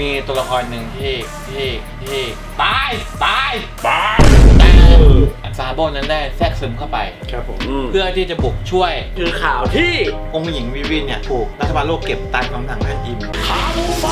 มีตัวละครหนึ่งที่ที่ที่ตายตายบ้าแต่ซาโบนั้นได้แทรกซึมเข้าไป ครับผมอืมเพื่อที่จะบุกช่วย คือข่าวที่องค์หญิงวิวินเนี่ย ถูกรัฐบาลโลกเก็บตามคำสั่งท่านอิมส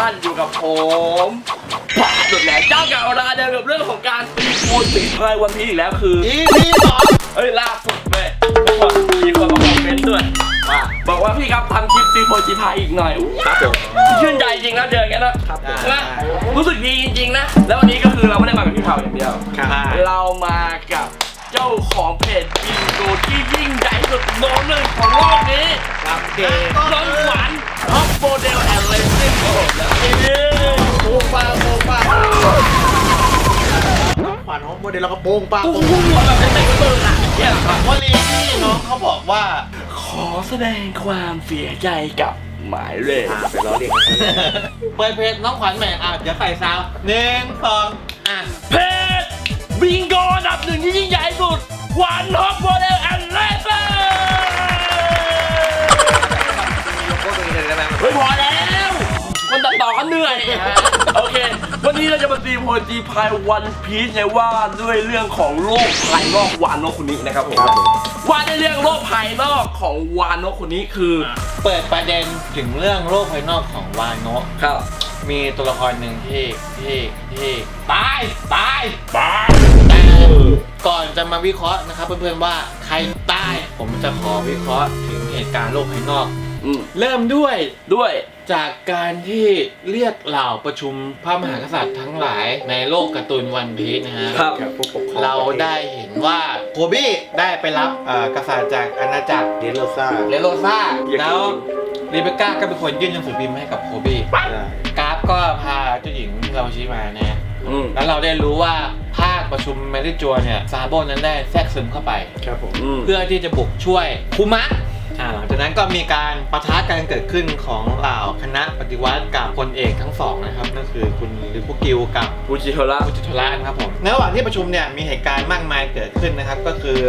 ท่านผู้ชมท่านอยู่กับผมปาดุดแหลมเจ้าเก่าราเดิมกับเรื่องของการตีโคนติดไพวันพีอีกแล้วคืออีพีสองเอ้ยล่าสุดเลยทุกคนมีคนมาคอมเมนต์ด้วยว่าบอกว่าพี่ครับทำคลิปตีโพจีพายอีกหน่อยอุ๊ยครับผมชื่นใจจริงนะเจออย่างนั้นนะครับผมใช่ไหมรู้สึกดีจริงๆนะ แล้ววันนี้ก็คือเราไม่ได้มากับพี่เผาอย่างเดียวครับเรามากับ เจ้าของเพจบิงโกที่ยิ่งใหญ่ที่สุดโน้นหนึ่งของโลกนี้ครับเกย์น้องขวัญท็อปโมเดลแอนด์เลสซิ่งโอ้โหแล้วนี่โป้งป้าโป้งป้าขวานของโมเดลแล้วก็โป้งป้าโอ้โป้งโหแบบเป็นแต่กระเบิดอะเนี่ยเหรอครับวลีที่น้องเขาบอกว่า ขอแสดงความเสียใจกับหมายเลขอ่าไปล้อเลียนกันเปิดเพจน้องขวัญแหม่อะเดี๋ยวใส่ซาวด์หนึ่งสองอะเพจบิงโกอัน ดับหนึ่งที่ยิ่งใหญ่ที่สุดขวัญท็อปโมเดลแอนด์เลสซิ่งยกโป้ตัวเองเลยได้ไหมเฮ้ยพอแล้ว มันตัดต่อก็เหนื่อย โอเค วันนี้เราจะมาตีโพจีพายวันพีชในว่าด้วยเรื่องของโลกภายนอกวานโนคุนินะครับผมว่าในเรื่องโลกภายนอกของวานโนคุนิคือเปิดประเด็นถึงเรื่องโลกภายนอกของวานโนะครับ มีตัวละครหนึ่งที่ที่ที่ตายตายบ้าแต่ ก่อนจะมาวิเคราะห์นะครับ เพื่อนๆว่าใครตาย ผมจะขอวิเคราะห์ถึงเหตุการณ์โลกภายนอก อืมเริ่มด้วยด้วย จากการที่เรียกเหล่าประชุมพระมหากษัตริย์ทั้งหลายในโลกการ์ตูนวันพีชนะฮะ ครับครับผู้ปกครองเราได้เห็นว่าโคบี้ได้ไปรับเอ่อกษัตริย์จากอาณาจักรเดนโรซ่าเลโรซ่าอยากแล้วรีเบคก้าก็เป็นคนยื่นหนังสือพิมพ์ให้กับโคบี้ ได้กราฟก็พาเจ้าหญิงเราชิมานะฮะอืม แล้วเราได้รู้ว่าภาค ประชุมแมริจัวเนี่ยซาโบนั้นได้แทรกซึมเข้าไป ครับผมอืมเพื่อที่จะบุกช่วยคุมะอ่าหลังจากนั้นก็มีการปะทะกันเกิดขึ้นของเหล่าคณะปฏิวัติกับพลเอกทั้งสองนะครับนั่นคือคุณลิคุกิวกับฟูจิโทระคุณจิตรระนะครับผมในระหว่างที่ประชุมเนี่ยมีเหตุการณ์มากมายเกิดขึ้นนะครับก็คือ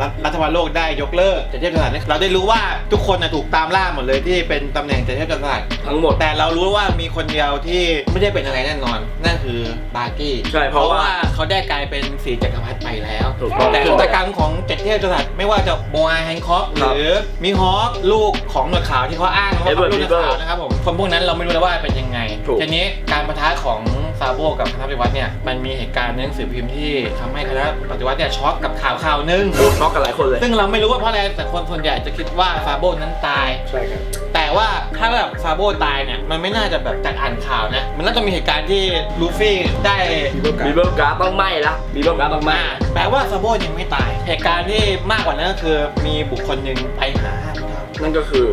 รัฐรัฐบาลโลกได้ยกเลิกจัดเทพกษัตริย์เราได้รู้ว่าทุกคนนะถูกตามล่าหมดเลยที่เป็นตำแหน่งจัดเทพกษัตริย์ทั้งหมด แต่เรารู้ว่ามีคนเดียวที่ไม่ได้เป็นอะไรแน่นอน นั่นคือบาร์กี้ใช่เพราะว่า เขาได้กลายเป็นสีจักรพรรดิไปแล้วถูกต้อง แต่ชะตากรรมของเจ็ดเทพกษัตริย์ไม่ว่าจะโมอาแฮงคอกหครับรือมิฮอคลูกของหนวดขาวที่เขาอ้างว่าเขาเป็นลูกหนวดขาวนะครับผมคนพวกนั้นเราไม่รู้เลยว่าเป็นยังไงถูก ทีนี้การประทะของซาโบกับคณะปฏิวัติเนี่ยมันมีเหตุการณ์ในหนังสือพิมพ์ที่ทำให้คณะปฏิวัติเนี่ยช็อกกับข่าวข่าวหนึงโอ้ช็อกกันหลายคนเลย ซึ่งเราไม่รู้ว่าเพราะอะไรแต่คนส่วนใหญ่จะคิดว่าซาโบนั้นตาย ใช่ครับ แต่ว่าถ้าแบบซาโบตายเนี่ยมันไม่น่าจะแบบจากอ่านข่าวนะ มันน่าจะมีเหตุการณ์ที่ลูฟี่ได้มีเบิร์กมีเบิร์กราฟต้องไหม้ละมีเบิร์กราฟต้องไหม้ มาแปลว่าซาโบยังไม่ตาย เหตุการณ์ที่มากกว่านั้นก็คือมีบุคคลหนึ่งไปหาห้าผู้เท่านั่นก็คือ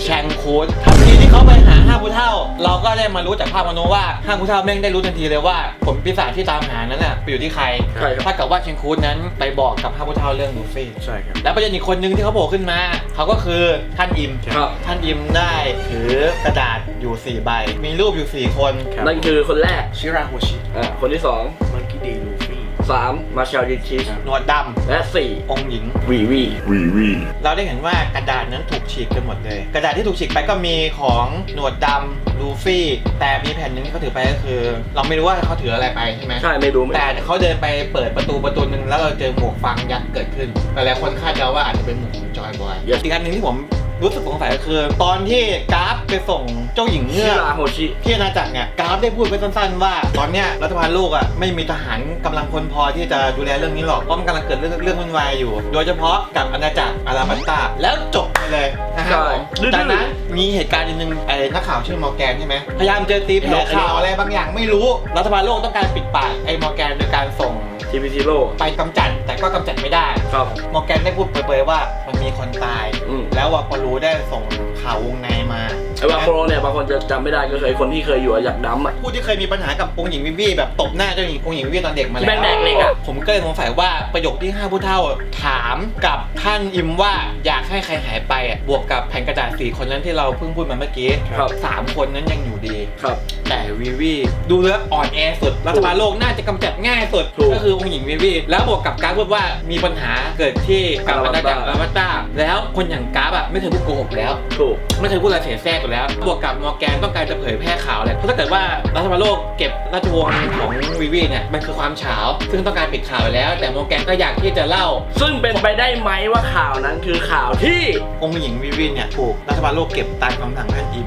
แชงคูดทันทีที่เขาไปหา ห้าผู้เท่า เราก็ได้มารู้จากภาพมโนว่าห้าผู้เท่าแม่งได้รู้ทันทีเลยว่าผลปีศาจที่ตามหานั้นน่ะไปอยู่ที่ใครใช่ครับ ถ้ากับว่าแชงคูดนั้นไปบอกกับห้าผู้เท่าเรื่องลูฟี่ ใช่ครับ และประเด็นอีกคนนึงที่เขาโผล่ขึ้นมา เขาก็คือท่านอิม ครับ ท่านอิมได้ถือกระดาษอยู่4ใบ มีรูปอยู่ 4 คน ครับ นั่นคือคนแรกชิราโฮชิอ่าคนที่สอง มันกิดีลู ฟี่สามมาเชลดิชิสหนวดดและสี่ำองค์หญิง วีวี Oui, oui. เราได้เห็นว่ากระดาษนั้นถูกฉีกไปหมดเลย กระดาษที่ถูกฉีกไปก็มีของหนวดดำลูฟี่ แต่มีแผ่นหนึ่งที่เขาถือไปก็คือ เราไม่รู้ว่าเขาถืออะไรไปใช่ไหมใช่ไม่รู้ไม่แต่เขาเดินไปเปิดประตูประตูหนึ่งแล้วเราเจอหมวกฟางยักษ์เกิดขึ้นหลายๆคนคาดเดาว่าอาจจะเป็นหมวกของจอยบอยอีกอันหนึ่งที่ผม รู้สึกสงสัยก็คือ ตอนที่กราฟไปส่งเจ้าหญิงชิเงือกราโฮชิที่อาณาจักรเนี่ยกราฟได้พูดไปสั้นๆ ว่า ตอนเนี้ยรัฐบาลโลกอะไม่มีทหารกำลังคนพอที่จะดูแลเรื่องนี้หรอกเพราะมันกำลังเกิดเรื่องเรื่องวุ่นวายอยู่ โดยเฉพาะกับอาณาจักรอาราบันตาแล้วจบไปเลยนะครับผมจากนั้นมีเหตุการณ์หนึ่งไอ้นักข่าวชื่อมอร์แกนใช่ไหมพยายามเจอตีแผ่ข่าวอะไรบางอย่างไม่รู้รัฐบาลโลกต้องการปิดปากไอ้มอร์แกนโดยการส่ง ทีพีซีโร่ไปกำจัดแต่ก็กำจัดไม่ได้ ครับ มอร์แกนได้พูดเปรยๆว่ามันมีคนตาย อืม แล้ววาปอรูได้ส่งข่าววงในมา ไอ้วาโปรเนี่ยบางคนจะจำไม่ได้ก็เคยคนที่เคยอยู่อะอยากดำอะผู้ที่เคยมีปัญหากับองค์หญิงวิวีแบบตบหน้าเจ้าหญิงองค์หญิงวิวีตอนเด็กมาแล้วแม่งแดกเหล็กอะ ผมก็เลยสงสัยว่าประโยคที่ห้าผู้เฒ่าถามกับท่านอิมว่าอยากให้ใครหายไปอะบวกกับแผ่นกระดาษสี่คนนั้นที่เราเพิ่งพูดมาเมื่อกี้ครับ สามคนนั้นยังอยู่ดี ครับ แต่วิวีดูแล้วอ่อนแอสุด รัฐบาลโลกน่าจะกำจัดง่ายสุด ถูกก็คือองค์หญิงวิวีแล้วบวกกับการพูดว่ามีปัญหาเกิดที่กับอาณาจักรอาลาราวัวัตตตาตาแล้วคนอย่างกราฟอะไม่เคยพูดโกหกแล้ว ถูก ไม่เคยพูดอะไรเสียแทรกอยู่แล้วบวกกับมอร์แกนต้องการจะเผยแพร่ข่าวเลยเพราะถ้าเกิดว่ารัฐบาลโลกเก็บราชวงศ์ของวิวีเนี่ยมันคือความเฉาซึ่งต้องการปิดข่าวอยู่แล้ว แต่มอร์แกนก็อยากที่จะเล่า ซึ่งเป็นไปได้ไหมว่าข่าวนั้นคือข่าวที่องค์หญิงวิวีเนี่ยถูกรัฐบาลโลกเก็บตามคำสั่งท่านอิม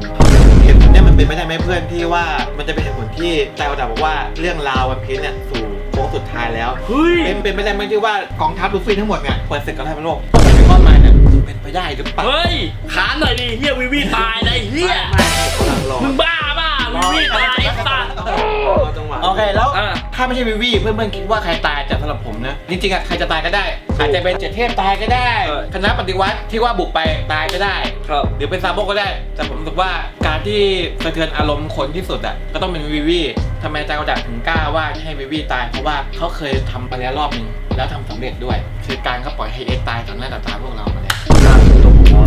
เหตุผลเนี่ยมันเป็นไม่ได้ไหมเพื่อนที่ว่ามันจะเป็นเหตุผลที่ใจกระดาบอกว่าเรื่องราววันพีชเนี่ยสู่โค้งสุดท้ายแล้วเฮ้ยเป็นเป็นไปได้ไหมที่ว่ากองทัพลูฟี่ทั้งหมดเนี่ยเปิดศึกกับรัฐบาลโลกเป็นข้อหมายเนี่ยเป็น ไปได้หรือเปล่าเฮ้ยขานหน่อยดิเฮียวิวีตายนะไอ้เฮียรอมึงบ้าป่ะวิวีตายไอ้สัตว์รอจังหวะโอเคแล้วอะ ถ้าไม่ใช่วิวีเพื่อนๆคิดว่าใครตายจากสำหรับผมนะจริงๆอะใครจะตายก็ได้อาจจะเป็นเจ็ดเทพตายก็ได้เออคณะปฏิวัติที่ว่าบุกไปตายก็ได้ ครับ หรือเป็นซาโบก็ได้ แต่ผมรู้สึกว่าการที่สะเทือนอารมณ์คนที่สุดอะก็ต้องเป็นวิวีทำไมอาจารย์กระดาษถึงกล้าว่าให้วิวีตาย เพราะว่าเขาเคยทำไปแล้วรอบหนึงแล้วทำสำเร็จด้วย คือการเขาปล่อยให้เอ็กซ์ตายต่อหน้าต่อตาพวกเรามา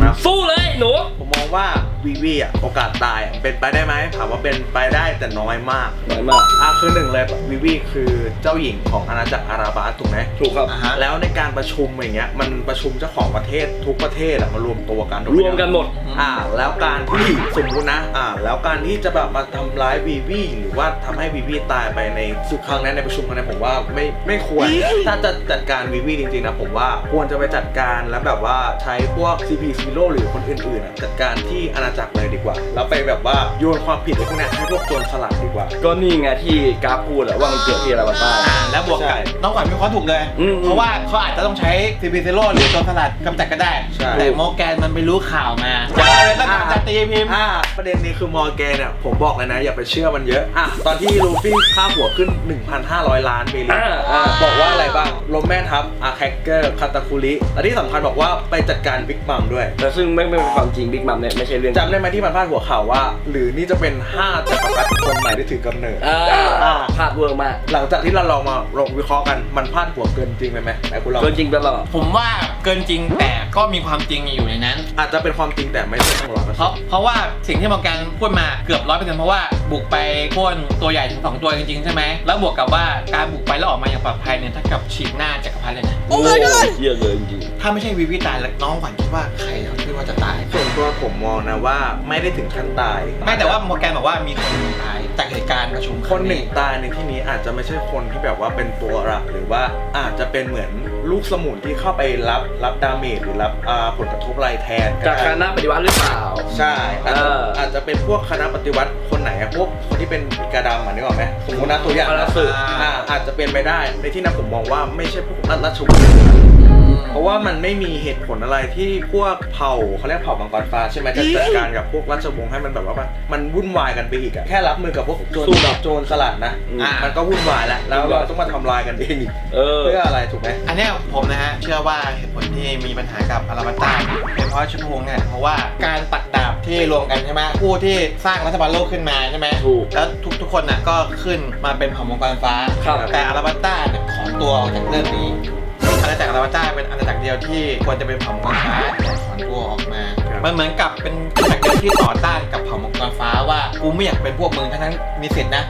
นะ สู้เลยหนู ผมมองว่า วีวีอะโอกาสตายอะเป็นไปได้ไหมถามว่าเป็นไปได้แต่น้อยมาก น้อยมาก อะคือหนึ่งเลยวีวีคือเจ้าหญิงของอาณาจักรอาราบาสถูกไหมถูกครับ อ่าฮะ แล้วในการประชุมอย่างเงี้ยมันประชุมเจ้าของประเทศทุกประเทศอะมารวมตัวกันถูไหรวมกันหมด อ่า แล้วการที่สมมุตินะอ่า แล้วการที่จะแบบมาทำร้ายวีวีหรือว่าทำให้วีวีตายไปในสุดครั้งนั้นในประชุมครั้งนั้นผมว่าไม่ไม่ควร ถ้าจะจัดการวีวีจริงๆนะผมว่าควรจะไปจัดการแล้วแบบว่าใช้พวก CP Zero หรือคนอื่นๆอะจัดการที่อาณาจักรเลยดีกว่า แล้วไปแบบว่าโยนความผิดไอ้พวกเนี้ยให้พวกโจรสลัดดีกว่า ก็นี่ไงที่กราฟพูดอะว่ามันเกิดที่อะไรวะต้าอ่าแล้วบวกใช่กับน้องขวัญมีความถูกเลย อืมเพราะว่าเขาอาจจะต้องใช้ซีพีเซโร่หรือโจรสลัดกำจัดก็ได้ ใช่ แต่โมแกนมันไปรู้ข่าวมาจะเลยต้องการจะตีพิมพ์ อ่าประเด็นนี้คือมอร์แกนเนี่ยผมบอกเลยนะ อย่าไปเชื่อมันเยอะอะตอนที่ลูฟี่ค่าหัวขึ้น 1,500 ล้านเบลีอ่าอ่า บอกว่าอะไรบ้างลมแม่ทัพอาแคกเกอร์คาตาคุริและที่สำคัญบอกว่าไปจัดการบิ๊กมัมด้วย แต่ซึ่งไม่ไม่เป็นความจริงบิ๊กมัมเนี่ยไม่ใช่เรื่องจำได้ไหมที่มันพาดหัวข่าวว่า หรือนี่จะเป็น5จักรพรรดิคนใหม่ที่ถือกำเนิดอ่าอ่าพลาดเวอร์มาก หลังจากที่เราลองมาลองวิเคราะห์กันมันพาดหัวเกินจริงไปไหมไหนคุณลองเกินจริงตลอดผมว่าเกินจริงแต่ก็มีความจริงอยู่ในนั้น อาจจะเป็นความจริงแต่ไม่ใช่ทั้งร้อยเปอร์เพเซ็นราะต์เพราะว่าสิ่งที่มอร์แกนพูดมาเกือบร้อยเปอร์เซ็นต์เพราะว่าบุกไปโค่นตัวใหญ่ถึงสองตัวจริงๆใช่ไหมแล้วบวกกับว่าการบุกไปแล้วออกมาอย่างปลอดภัยเนี่ยถ้ากับฉีกหน้าจักรพรรดิเลยนะโอ้ยเยอะเลยจริงถ้าไม่ใช่วิวิตายแล้วน้องขวัญคิดว่าใครเขาคิดว่าจะตายส่วนตัวผมมองนะว่าไม่ได้ถึงขั้นตาย ไม่แต่ว่ามอร์แกนบอกว่ามีคนหนึ่งตายจากเหตุการณ์ประชุมคนหนึ่งตายในที่นี้อาจจะไม่ใช่คนที่แบบว่าเป็นตัวหลักหรือว่าอาจจะเป็นเหมือนลูกสมุนที่เข้าไปรับรับดาเมจหรือรับอ่าผลกระทบอะไรแทนๆจากคณะปฏิวัติหรือเปล่า ใช่อาจจะเออออาจจะเป็นพวกคณะปฏิวัติคนไหนอะพวกคนที่เป็นกระดำอะนึกออกไหมสมมตินะตัวอย่างพระนะ สึก อ่าอาจจะเป็นไปได้ในที่นั้นผมมองว่าไม่ใช่พวกราชวงศ์ เพราะว่ามันไม่มีเหตุผลอะไรที่พวกเผ่าเขาเรียกเผ่ามังกรฟ้าใช่ไหมจะจัดการกับพวกราชวงศ์ให้มันแบบว่ามันวุ่นวายกันไปอีกอะแค่รับมือกับพวกโจรสู้กับโจรสลัดนะอืมอะมันก็วุ่นวายแล้วแล้วเราต้องมาทำลายกันเองอีกเออ เพื่ออะไรถูกไหม อันเนี้ยผมนะฮะ เชื่อว่าเหตุผลที่มีปัญหากับอาราบัตตาเป็นเพราะชุดพงเนี่ยเพราะว่าการปักดาบที่รวมกันใช่ไหมผู้ที่สร้างรัฐบาลโลกขึ้นมาใช่ไหมถูกแล้วทุกทุกคนน่ะก็ขึ้นมาเป็นเผ่ามังกรฟ้า ครับ แต่อาราบัตตาเนี่ยถอนตัวออกจากเรื่องนี้อา ณาจักรอาราบัตตาเป็นอาณาจักรเดียวที่ควรจะเป็นเผ่ามังกรฟ้าแต่ถอนตัวออกมาครับมันเหมือนกับเป็นอาณาจักรเดียวที่ต่อต้านกับเผ่ามังกรฟ้าว่ากูไม่อยากเป็นพวกมึงทั้งนั้นมีสิทธินะ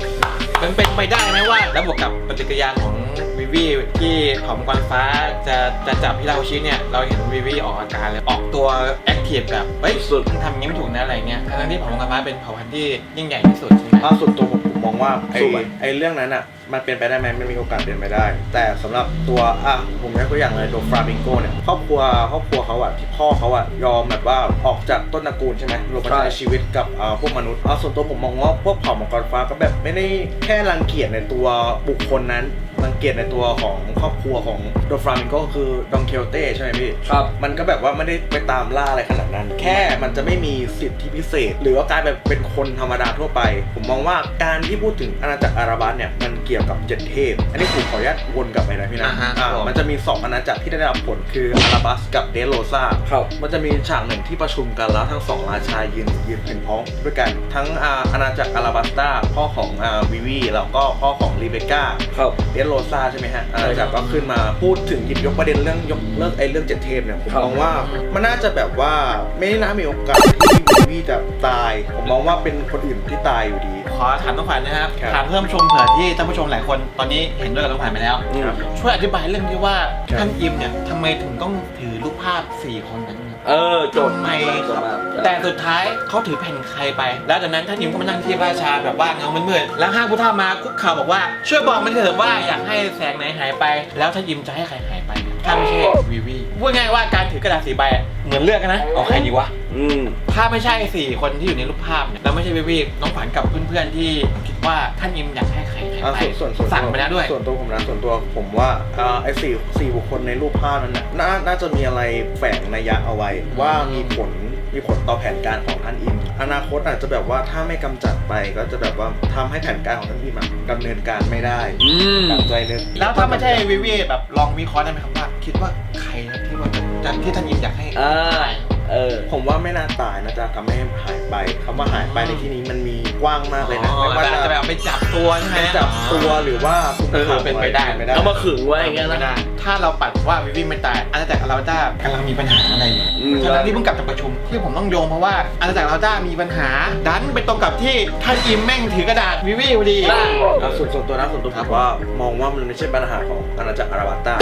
มันเป็นไปได้ไหมว่าแล้วบวกกับปฏิกิริยาของวิวีที่เผ่ามังกรฟ้าจะจะจับพิราโอชิเนี่ยเราเห็นวิวีออกอาการเลยออกตัวแอคทีฟแบบเฮ้ยสุดมึงทำอย่างนี้ไม่ถูกนะอะไรเงี้ยทั้งๆที่เผ่ามังกรฟ้าเป็นเผ่าพันธุ์ที่ยิ่งใหญ่ที่สุดใช่ไหมถ้าส่วนตัวผมผมมองว่าไอ้สู้ไหมไอ้เรื่องนั้นอะ มันเป็นไปได้ไหมมันมีโอกาสเป็นไปได้ แต่สำหรับตัวอะผมยกตัวอย่างเลยตัวฟราบิงโกเนี่ยครอบครัวครอบครัวเขาอะที่พ่อเขาอะยอมแบบว่าออกจากต้นตระกูลใช่ไหมลงมาใช่ใช้ชีวิตกับอ่าพวกมนุษย์อะส่วนตัวผมมองว่าพวกเผ่ามังกรฟ้าก็แบบไม่ได้แค่รังเกียจในตัวบุคคลนั้นรังเกียจในตัวของครอบครัวของโดฟรามิงโกก็คือดองเคลเต้ใช่ไหมพี่ ครับ มันก็แบบว่าไม่ได้ไปตามล่าอะไรขนาดนั้น แค่มันจะไม่มีสิทธิพิเศษ หรือว่ากลายแบบเป็นคนธรรมดาทั่วไป ผมมองว่าการที่พูดถึงอาณาจักรอาราบัสเนี่ยมัน เกี่ยวกี่ยวกับเจ็ดเทพ อันนี้ผมขออนุญาตวนกลับไปนะพี่นะอ่าฮะอ่าครับผม มันจะมี2อาณาจักรที่ได้รับผลคืออาราบัสกับเดโรซา ครับ มันจะมีฉากหนึ่งที่ประชุมกันแล้วทั้งสองราชายืนยืนเป็นพ้องด้วยกัน ทั้งอ่าอาณาจักรอาราบัสตาพ่อของอ่าวิวีแล้วก็พ่อของรีเบคก้าครับ เดโรซาใช่ไหมฮะอาณาจักรก็ขึ้นมาพูดถึงหยิบยกประเด็นเรื่องยกเลิกไอ้เรื่องเจ็ดเทพเนี่ยผมครับมองว่ามันน่าจะแบบว่าไม่น่ามีโอกาสที่วิวีจะตาย ผมมองว่าเป็นคนอื่นที่ตายอยู่ดี ขอถามน้องขวัญนะครับ ครับ ถามเพิ่มชมเผื่อที่ท่านผู้ชมหลายคนตอนนี้เห็นด้วยกับน้องขวัญไปแล้วอืมครับ ช่วยอธิบายเรื่องที่ว่าครับ ท่านอิมเนี่ยทำไมถึงต้องถือรูปภาพ 4 คนนั้นเนี่ยเออโจทย์ทำไมครับแต่แต่สุดท้ายเขาถือแผ่นใครไป แล้วจากนั้นท่านอิมก็มานั่งที่พระราชาแบบว่าเงามืดๆแล้วห้าผู้เฒ่ามาคุกเข่าบอกว่าช่วยบอกมันเถิดว่าอยากให้แสงไหนหายไป แล้วท่านอิมจะให้ใครหายไปถ้าไม่ใช่วีวีพูดง่ายๆว่าการ ถือกระดาษสีใบอะเหมือนเลือกกันนะเอาใครดีวะ อืม ถ้าไม่ใช่สี่คนที่อยู่ในรูปภาพเนี่ยแล้วไม่ใช่วิวีน้องขวัญกับเพื่อนๆที่คิดว่าท่านอิมอยากให้ใครใครอ่าไปส่วนส่วนส่วนสั่งไปแล้วด้วย ส่วนตัวผมนะส่วนตัวผมว่าอ่าไอ้สี่สี่บุคคลในรูปภาพนั้นนะน่าน่าจะมีอะไรแฝงนัยยะเอาไว้ ว่ามีผล มีผลต่อแผนการของท่านอิมอนาคตอาจจะแบบว่าถ้าไม่กำจัดไปก็จะแบบว่าทำให้แผนการของท่านอิมอะดำเนินการไม่ได้อืมตามใจนึกแล้วถ้าไม่ใช่วิวีแบบลองวิเคราะห์ได้ไหมครับว่าคิดว่าใครนะที่ว่าจะจะที่ท่านอิมอยากให้อ่าตาย เออผมว่าไม่น่าตายนะจะทำให้หายไปคำว่าหายไปในที่นี้มันมีกว้างมากเลยนะอ๋อไม่ว่าอาจจะจะแบบไปจับตัวใช่ไหมเป็นจับตัวหรือว่าคุมเออขังเป็นไปได้เป็นไปได้เอามาขึงไว้อย่างเงี้ยไม่นะได้ถ้าเราปัดว่าวิวีไม่ตายอาณาจักรอาราบัต้ากำลังมีปัญหาอะไรอยู่อืมทั้งๆที่เพิ่งกลับจากประชุมที่ผมต้องโยงเพราะว่าอาณาจักรอาราบัต้ามีปัญหา ดันไปตรงกับที่ท่านอิมแม่งถือกระดาษวิวีพอดีได้อะส่วนส่วนตัวนะส่วนตัวคผรับมว่ามองว่ามันไม่ใช่ปัญหาของอาณาจักรอาราบัตตา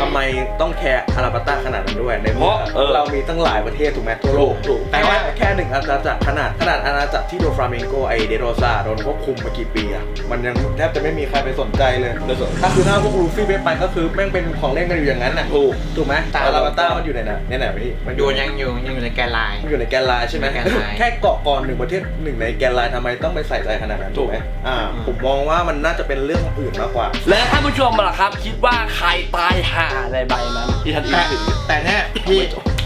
ทำไมต้องแคร์อาราบัตตาขนาดนั้นด้วยในเมื่อเออเรามีตั้งหลายประเทศถูกไหมทั่วโลกถูกแต่ว่าแค่หนึ่งอาณาจักรขนาดขนาดอาณาจักรที่โดฟราเมงโกไอเดโรซาโดนควบคุมมากี่ปีอะมันยังแทบจะไม่มีใครไปสนใจเลยไม่สนถ้าคือถ้าพวกลูฟี่ไปไปก็คือแม่งเป็นของเล่นกันอยู่อย่างนั้นน่ะถูกถูกไหมแต่อาราบัตตามันอยู่ในไหนในไหนวะพี่มันอยู่ยังอยู่ยังอยู่ในแกนไลน์มันอยู่ในแกนไลน์ใช่ไหมในแกนไลน์แค่เกาะก่อนหนึ่งประเทศหนึ่งในแกนไลน์ทำไมต้องไปใส่ใจขนาดนั้นถูกไหมอ่าอืมผมมองว่ามันน่าจะเป็นเรื่องอื่นมากกว่า และท่านผู้ชมล่ะครับ คิดว่าใครตายห่าในใบนั้นที่ท่านอิมแต่ถือแต่เนี่ยพี่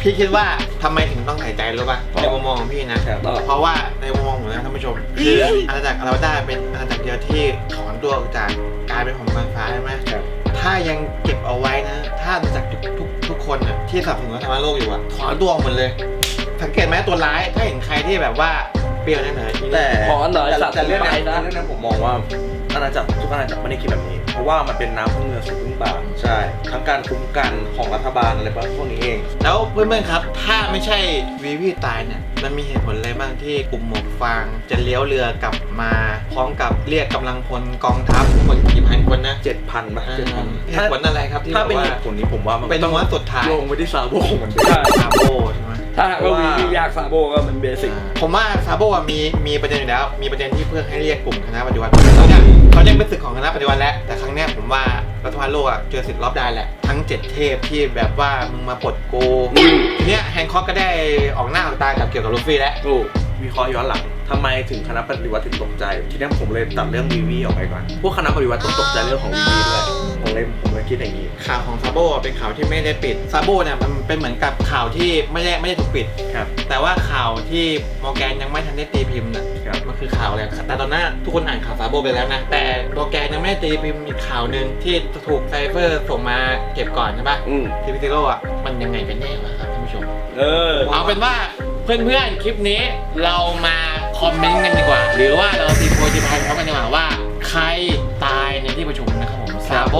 พี่คิดว่าทำไมถึงต้องใส่ใจรู้ป่ะเพราะในมุมมองของพี่นะ ครับเพราะว่าในมุมมองของผมนะท่านผู้ชมคืออาณาจักรอาราบัต้าเป็นอาณาจักรเดียวที่ถอนตัวออกจากการเป็นของมันฟ้าใช่ไหมครับ ถ้ายังเก็บเอาไว้นะ ถ้าอาณาจักรทุกทุกทุกคนน่ะที่สนับสนุนรัฐบาลโลกอยู่อะถอนตัวออกหมดเลย สังเกตไหมตัวร้ายถ้าเห็นใครที่แบบว่าเปรี้ยวแน่นอนแต่ขอหน่อยแต่สัตว์แต่เรื่องไปนี้นะ เรื่องนี้ผมมองว่าอาณาจักรทุกอาณาจักรไม่ได้คิดแบบนี้ เพราะว่ามันเป็นน้ำพึ่งเงินสูงพึ่งป่าใช่ ทั้งการคุ้มกันของรัฐบาลอะไรพวกนี้เองแล้ว เพื่อนๆครับ ถ้าไม่ใช่วีวีตายเนี่ย มันมีเหตุผลอะไรบ้างที่กลุ่มหมวกฟาง จะเลี้ยวเรือกลับมา พร้อมกับเรียกกำลังพลกองทัพทั้งหมดกี่พันคนนะเจ็ดพันป่ะอ่าเจ็ดพันเหตุผลอะไรครับที่ถ้าเป็นแบบเหว่าตุผลนี้ผมว่ามันเป็นต้องม้วนสุดท้ายโยงไปที่ซาโบของมันใช่ซาโบใช่ไหมถ้าหากว่าวีวียากซาโบก็มันเบสิกผมว่าซาโบอะมีมีประเด็นอยู่แล้ว มีประเด็นที่เพื่อให้เรียกกลุ่มคณะปฏิวัติตอน เนี้ยเขาเรียกเป็นศึกของคณะปฏิวัติแล้วแต่ครั้งเนี้ยผมว่ารัฐบาลโลกอะเจอสิทธิ์รอบได้แหละ ทั้งเจ็ดเทพที่แบบว่ามึงมาปลดกูทีเนี้ยแฮนค็อกก็ได้ออกหน้าออกตากับเกี่ยวกับลูฟี่แล้วถูกวิเคราะห์ย้อนหลัง ทำไมถึงคณะปฏิวัติถึงตกใจ ทีนี้ผมเลยตัดเรื่องวีวีออกไปก่อน พวกคณะปฏิวัติต้องตกใจเรื่องของวีวีด้วยผมเลยผมเลยคิดอย่างนี้ ข่าวของซาโบเป็นข่าวที่ไม่ได้ปิดซาโบเนี่ยมันเป็นเหมือนกับข่าวที่ไม่ได้ไม่ได้ถูกปิดครับแต่ว่าข่าวที่มอร์แกนยังไม่ทันได้ตีพิมพ์นะครับมันคือข่าวอะไรแต่ตอนนั้นทุกคนอ่านข่าวซาโบไปแล้วนะแต่มอร์แกนยังไม่ได้ตีพิมพ์อีกข่าวหนึ่งที่ถูกไซเฟอร์ส่งมาเก็บก่อนใช่ปะอืมทีพีซีโร่อะมันยังไงกันแน่วะครับท่านผู้ชมเออเอาเป็นว่าเพื่อนๆคลิปนี้เรามา คอมเมนต์กันดีกว่า หรือว่าเราตีโพยตีพายพร้อมกันดีกว่าว่า ใครตายในที่ประชุมนะครับผมซาโบ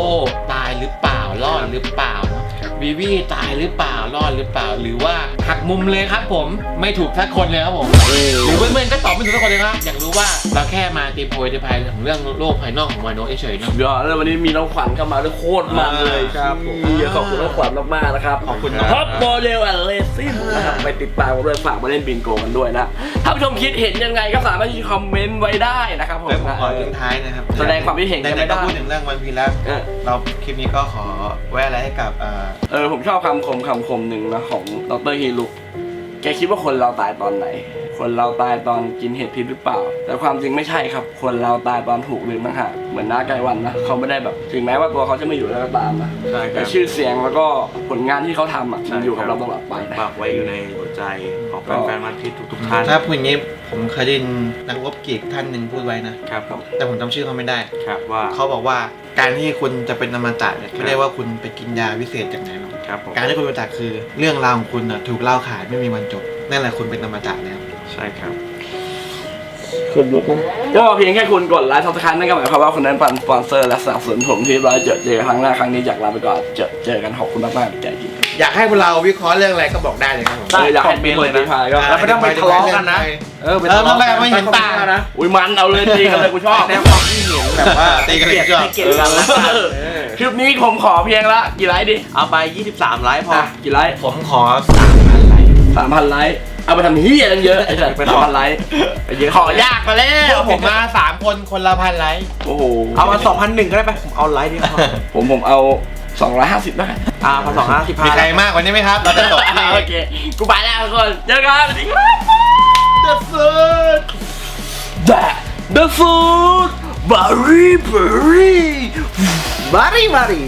ตายหรือเปล่ารอดหรือเปล่าเนอะครับวีวีตายหรือเปล่ารอดหรือเปล่า หรือว่าหักมุมเลยครับผมไม่ถูกทักคนเลยครับผมเออหรือเพื่อนๆก็ตอบไม่ถูกทุกคนเลยครับอยากรู้ว่าเราแค่มาตีโพยตีพายของเรื่องโลกภายนอกของวานโนะเฉยๆเนอะเดี๋ยวแล้ววันนี้มีน้องขวัญเข้ามาด้วยโคตรมันเลยครับผมเดี๋ยวขอบคุณน้องขวัญมากๆนะครับขอบคุณนะท็อปโมเดลแอนเลซินนะครับ ไปติดตามกันด้วยฝากมาเล่นบิงโกกันด้วยนะถ้าผู้ชมคิดเห็นยังไงก็สามารถที่คอมเมนต์ไว้ได้นะครับผม แล้วผมนะขอทิ้งท้ายนะครับแสดงความคิดเห็นกันไหไม่นๆได้ก็พูดถึงเรื่องวันพีแล้วเออ เราคลิปนี้ก็ขอไว้อะไรให้กับเอ่อเออผมชอบคำคมคำคมหนึ่งนะของดรฮิรุแกคิดว่าคนเราตายตอนไหน คนเราตายตอนกินเห็ดพิษหรือเปล่า แต่ความจริงไม่ใช่ครับ คนเราตายตอนถูกลืมต่างหากเหมือนน้าไกรวันนะเขาไม่ได้แบบถึงแม้ว่าตัวเขาจะไม่อยู่แล้วก็ตามนะใช่คแต่รับชื่อเสียงแล้วก็ผลงานที่เขาทำอะใช่มันอยู่กับครัเราบตลอดไปนะฝากไว้อยู่ในหัวใจของแฟนๆวันพีชทุกๆท่านถ้าพูดอย่างนี้ผมเคยได้ยินนักรบกรีกท่านหนึ่งพูดไว้นะ ครับผมแต่ผมจำชื่อเขาไม่ได้ ครับว่าเขาบอกว่าการที่คุณจะเป็นอมตะเนี่ยไม่ได้ว่าคุณไปกินยาวิเศษจากไหนหรอก ครับผม การที่คุณเป็นอมตะคือ เรื่องราวของคุณน่ะถูกเล่าขานไม่มีวันจบ นั่นแหละคุณเป็นอมตะแล้ว ใช่ครับก็เพียงแค่คุณกดไลค์ทับสไครต์นั่นก็หมายความว่าคุณนั้นปันสปอนเซอร์และสนับสนุนผมที่เราเจอเจอครั้งหน้าครั้งนี้จากลาไปก่อนเจอเจอกันขอบคุณมากๆใจจริงอยากให้พวกเราวิเคราะห์เรื่องอะไรก็บอกได้เลยครับผมเอออยากให้มีคนดีพายก็แล้วไม่ต้องไปทะเลาะกันนะ เออทะเลาะกันไม่เห็นต่างนะอุ้ยมันเอาเลยตีกันเลยกูชอบ แนวความคิดเห็นแบบว่าตีกันเลยชอบให้เกียรติกันละกันเออคลิปนี้ผมขอเพียงละกี่ไลค์ดิเอาไป 23 ไลค์พออะกี่ไลค์ผมขอสามพันไลค์สามพันไลค์ เอาไปทำเฮียกันเยอะไอ้สัตว์ไปสามพันไลค์เยอะขอยากมาแล้พววกผมมาสามคนคนละพันไลค์โอ้โหเอามา2,001ก็ได้ไปผมเอาไลค์ดีกว่าผมผมเอา250แล้วกันอ่าพอสองห้าสิบมีห้าใครมากกว่านี้ไหมครับ เราจะจบที่โอเค กูไปแล้วทุกคนเจอกันสวัสดีครับ The Food The The food very very บารีบารี